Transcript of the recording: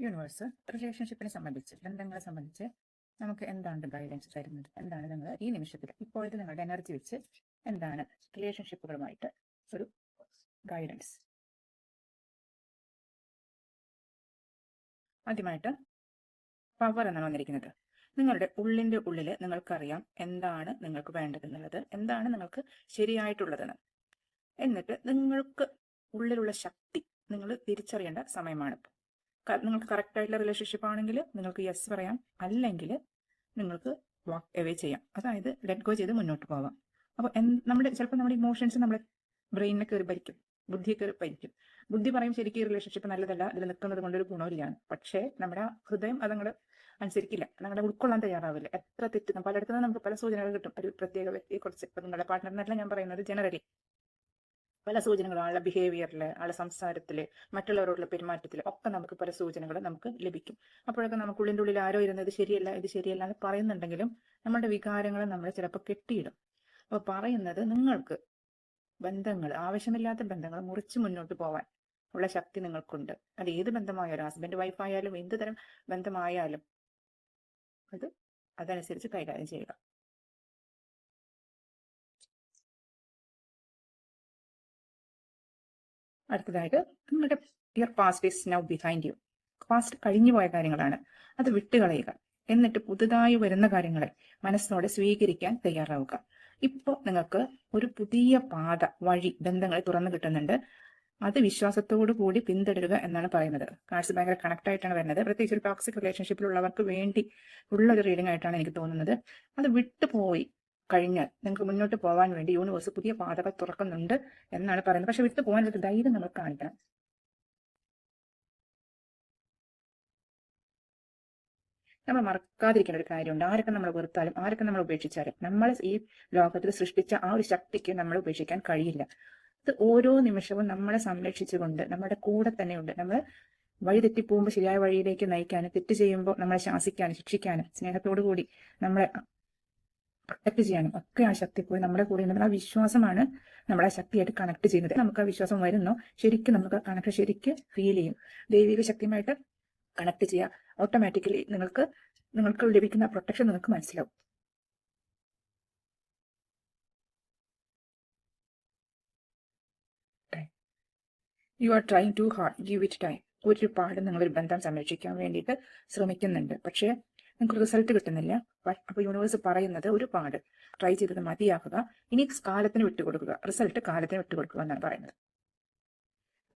Universe റിലേഷൻഷിപ്പിനെ സംബന്ധിച്ച് ബന്ധങ്ങളെ സംബന്ധിച്ച് നമുക്ക് എന്താണ് ഗൈഡൻസ് തരുന്നത്? എന്താണ് നിങ്ങൾ ഈ നിമിഷത്തിൽ ഇപ്പോഴത്തെ നിങ്ങളുടെ എനർജി വെച്ച് എന്താണ് റിലേഷൻഷിപ്പുകളുമായിട്ട് ഒരു ഗൈഡൻസ് ആദ്യമായിട്ട് പവർ എന്നാണ് വന്നിരിക്കുന്നത്. നിങ്ങളുടെ ഉള്ളിന്റെ ഉള്ളിൽ നിങ്ങൾക്കറിയാം എന്താണ് നിങ്ങൾക്ക് വേണ്ടതെന്നുള്ളത് എന്താണ് നിങ്ങൾക്ക് ശരിയായിട്ടുള്ളതെന്ന്. എന്നിട്ട് നിങ്ങൾക്ക് ഉള്ളിലുള്ള ശക്തി നിങ്ങൾ തിരിച്ചറിയേണ്ട സമയമാണ്. ഇപ്പോൾ ക- നിങ്ങൾക്ക് കറക്റ്റ് ആയിട്ടുള്ള റിലേഷൻഷിപ്പ് ആണെങ്കിൽ നിങ്ങൾക്ക് യെസ് പറയാം. അല്ലെങ്കിൽ നിങ്ങൾക്ക് വാക്ക് എവേ ചെയ്യാം. അതായത് ലെറ്റ് ഗോ ചെയ്ത് മുന്നോട്ട് പോവാം അപ്പോൾ നമ്മുടെ ചിലപ്പോൾ നമ്മുടെ ഇമോഷൻസ് നമ്മുടെ ബ്രെയിനിനെ കയറി ഭരിക്കും. ബുദ്ധിയെ കയറി ഭരിക്കും. ബുദ്ധി പറയും ശരിക്കും ഈ റിലേഷൻഷിപ്പ് നല്ലതല്ല ഇതിൽ നിൽക്കുന്നത് കൊണ്ടൊരു ഗുണമില്ലാണ് പക്ഷേ നമ്മുടെ ഹൃദയം അതങ്ങോട്ട് അനുസരിക്കില്ല. നിങ്ങളെ ഉൾക്കൊള്ളാൻ തയ്യാറാവില്ല. എത്ര തെറ്റുന്ന പലയിടത്തുനിന്ന് നമുക്ക് പല സൂചനകൾ കിട്ടും. ഒരു പ്രത്യേക വ്യക്തിയെക്കുറിച്ച് ഇപ്പം നിങ്ങളുടെ പാർട്ട്ണറിനല്ല ഞാൻ പറയുന്നത് ജനറലി പല സൂചനകളും ആളുടെ ബിഹേവിയറിൽ ആളുടെ സംസാരത്തിൽ മറ്റുള്ളവരോടുള്ള പെരുമാറ്റത്തിൽ ഒക്കെ നമുക്ക് പല സൂചനകൾ നമുക്ക് ലഭിക്കും. അപ്പോഴൊക്കെ നമുക്ക് ഉള്ളിന്റെ ഉള്ളിൽ ആരോ ഇരുന്നത് ശരിയല്ല ഇത് ശരിയല്ല എന്ന് പറയുന്നുണ്ടെങ്കിലും നമ്മുടെ വികാരങ്ങൾ നമ്മൾ ചിലപ്പോൾ കെട്ടിയിടും. അപ്പോൾ പറയുന്നത് നിങ്ങൾക്ക് ബന്ധങ്ങൾ ആവശ്യമില്ലാത്ത ബന്ധങ്ങൾ മുറിച്ച് മുന്നോട്ട് പോവാൻ ഉള്ള ശക്തി നിങ്ങൾക്കുണ്ട്. അത് ഏത് ബന്ധമായാലും ഹസ്ബൻഡ് വൈഫ് ആയാലും എന്ത് തരം ബന്ധമായാലും അത് അതനുസരിച്ച് കൈകാര്യം ചെയ്യുക. അടുത്തതായിട്ട് നിങ്ങളുടെ your past is now behind you past കഴിഞ്ഞു പോയ കാര്യങ്ങളാണ്. അത് വിട്ടുകളയുക. എന്നിട്ട് പുതുതായി വരുന്ന കാര്യങ്ങളെ മനസ്സിനോടെ സ്വീകരിക്കാൻ തയ്യാറാവുക. ഇപ്പോൾ നിങ്ങൾക്ക് ഒരു പുതിയ പാത വഴി ബന്ധങ്ങളെ തുറന്നു കിട്ടുന്നുണ്ട്. അത് വിശ്വാസത്തോടു കൂടി പിന്തുടരുക എന്നാണ് പറയുന്നത്. കാർഡ്സ് ഭയങ്കര കണക്ട് ആയിട്ടാണ് വരുന്നത്. പ്രത്യേകിച്ച് ഒരു ടോക്സിക് റിലേഷൻഷിപ്പിലുള്ളവർക്ക് വേണ്ടി ഉള്ള ഒരു റീഡിംഗ് ആയിട്ടാണ് എനിക്ക് തോന്നുന്നത്. അത് വിട്ടുപോയി. കഴിഞ്ഞാൽ നിങ്ങൾക്ക് മുന്നോട്ട് പോകാൻ വേണ്ടി യൂണിവേഴ്സ് പുതിയ പാതകൾ തുറക്കുന്നുണ്ട് എന്നാണ് പറയുന്നത്. പക്ഷെ വിട്ടു പോകാൻ ഒരു ധൈര്യം നമ്മൾ കാണിക്കണം. നമ്മൾ മറക്കാതിരിക്കേണ്ട ഒരു കാര്യമുണ്ട്. ആരൊക്കെ നമ്മൾ വെറുത്താലും ആരൊക്കെ നമ്മൾ ഉപേക്ഷിച്ചാലും നമ്മൾ ഈ ലോകത്തിൽ സൃഷ്ടിച്ച ആ ഒരു ശക്തിക്ക് നമ്മൾ ഉപേക്ഷിക്കാൻ കഴിയില്ല. അത് ഓരോ നിമിഷവും നമ്മളെ സംരക്ഷിച്ചുകൊണ്ട് നമ്മുടെ കൂടെ തന്നെയുണ്ട്. നമ്മൾ വഴി തെറ്റിപ്പോകുമ്പോൾ ശരിയായ വഴിയിലേക്ക് നയിക്കാനും തെറ്റ് ചെയ്യുമ്പോൾ നമ്മളെ ശാസിക്കാനും ശിക്ഷിക്കാനും സ്നേഹത്തോടു കൂടി നമ്മളെ പ്രൊട്ടക്ട് ചെയ്യാനും ഒക്കെ ആ ശക്തി പോയി നമ്മുടെ കൂടെ ഉണ്ടെങ്കിൽ ആ വിശ്വാസമാണ് നമ്മളെ ശക്തിയായിട്ട് കണക്ട് ചെയ്യുന്നത്. നമുക്ക് ആ വിശ്വാസം വരുന്നോ. ശരിക്കും നമുക്ക് കണക്ട് ശരിക്കും ഫീൽ ചെയ്യും. ദൈവിക ശക്തിയുമായിട്ട് കണക്ട് ചെയ്യുക. ഓട്ടോമാറ്റിക്കലി നിങ്ങൾക്ക് നിങ്ങൾക്ക് ലഭിക്കുന്ന പ്രൊട്ടക്ഷൻ നിങ്ങൾക്ക് മനസ്സിലാവും. You are trying too hard give it time ഒരുപാട് നിങ്ങളൊരു ബന്ധം സംരക്ഷിക്കാൻ വേണ്ടിയിട്ട് ശ്രമിക്കുന്നുണ്ട്. പക്ഷേ നിങ്ങൾക്ക് റിസൾട്ട് കിട്ടുന്നില്ല. അപ്പോൾ യൂണിവേഴ്സ് പറയുന്നത് ഒരുപാട് ട്രൈ ചെയ്തത് മതിയാക്കുക. ഇനി കാലത്തിന് വിട്ടുകൊടുക്കുക. റിസൾട്ട് കാലത്തിന് വിട്ടുകൊടുക്കുക എന്നാണ് പറയുന്നത്.